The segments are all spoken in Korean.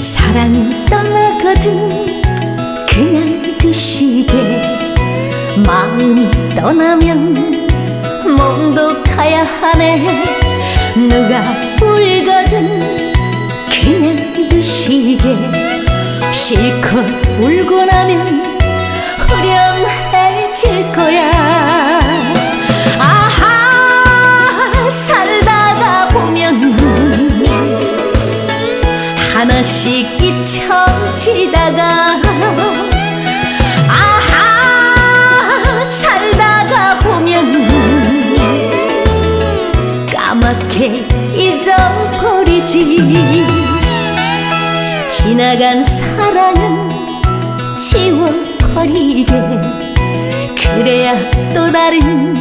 사랑 떠나거든 그냥 두시게. 마음이 떠나면 몸도 가야 하네. 울거든 울고 나면 후련해질 거야. 아하 살다가 보면 하나씩 잊혀지다가 아하 살다가 보면 까맣게 잊어버리지. 지나간 사랑은 지워버리게. 그래야 또 다른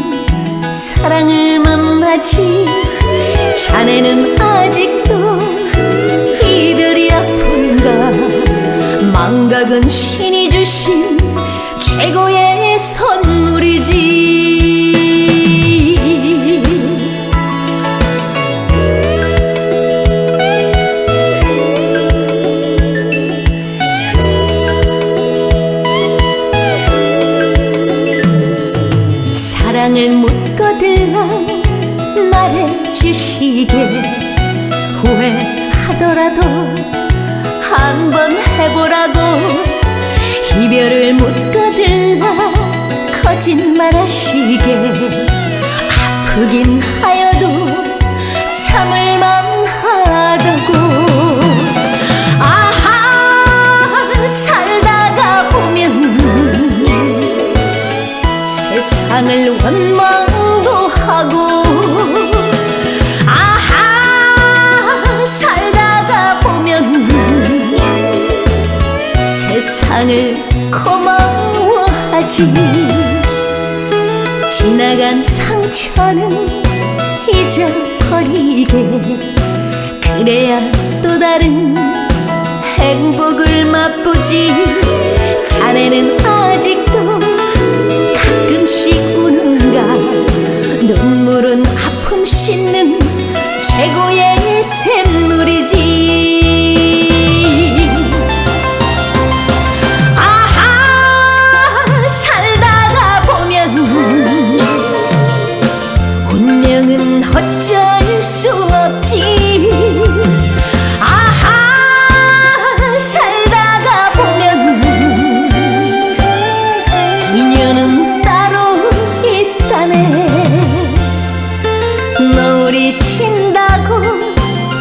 사랑을 만나지. 자네는 아직도 이별이 아픈가. 망각은 신이 주신 최고의 선물이지 말해주시게 후회하더라도 한 번 해보라고 이별을 묻거들라 거짓말하시게 아프긴 하여도 참을만 하다고. 아하 살다가 보면 세상을 원망 살다가 보면 세상을 고마워하지. 지나간 상처는 잊어버리게. 그래야 또 다른 행복을 맛보지. 자네는 아직 눈물은 아픔 씻는 최고의 샘물이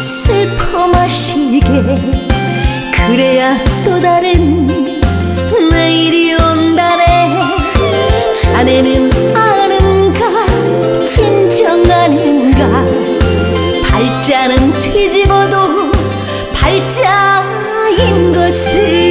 슬퍼 마시게. 그래야 또 다른 내일이 온다네. 자네는 아는가? 진정 아는가? 팔자는 뒤집어도 팔자인 것을